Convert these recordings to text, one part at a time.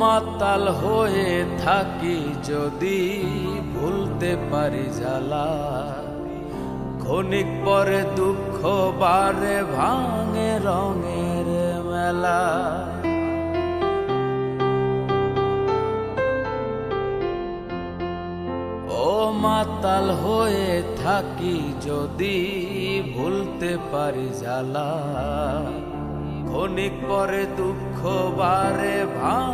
মাতাল হয়ে থাকি যদি ভুলতে পারি জ্বালা। ক্ষণিক পরে দুঃখ বারে ভাঙে রঙের মেলা। ও মাতাল হয়ে থাকি যদি ভুলতে পারি জ্বালা। ক্ষণিক পরে দুঃখ বারে ভাঙে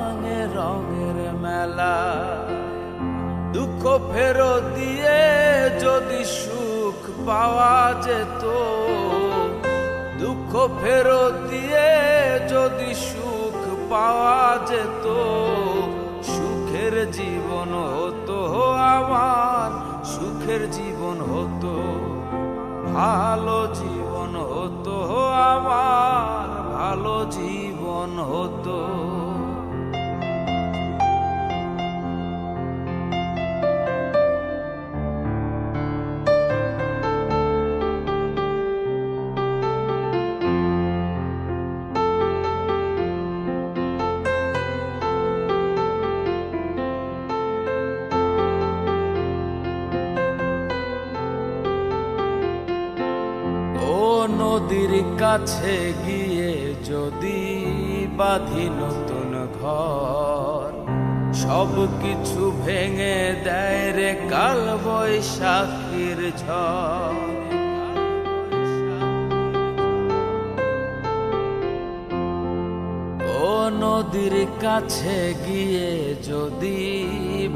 ফেরত দিয়ে যদি সুখ পাওয়া যেত, দুঃখ ফেরত দিয়ে যদি সুখ পাওয়া যেত, সুখের জীবন হতো আমার, সুখের জীবন হতো, ভালো জীবন। নদীর কাছে গিয়ে যদি বাঁধি নতুন ঘর, সব কিছু ভেঙে দেয় রে কাল বৈশাখীর ঝড়। ও নদীর কাছে গিয়ে যদি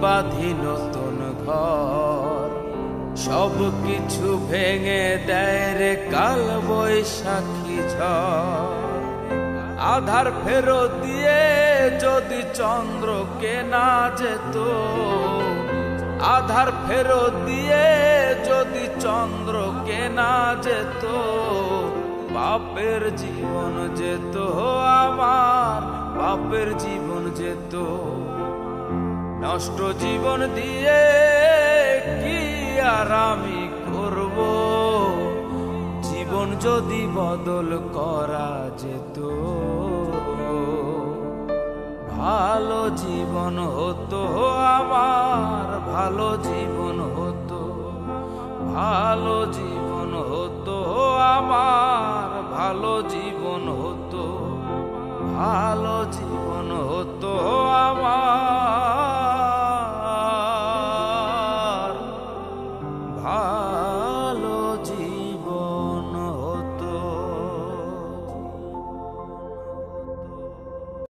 বাঁধি নতুন ঘর সব কিছু ভেঙে দেয় রে কাল বৈশাখী আধার ফেরত দিয়ে যদি চন্দ্র কেনা যেত, আধার ফেরত দিয়ে যদি চন্দ্র কেনা যেত, বাপের জীবন যেত, আমার বাপের জীবন যেত। নষ্ট জীবন দিয়ে কি আর আমি করব। জীবন যদি বদল করা যেত, ভালো জীবন হতো আমার ভালো জীবন হতো, ভালো জীবন হতো আমার ভালো জীবন হতো, ভালো জীবন হতো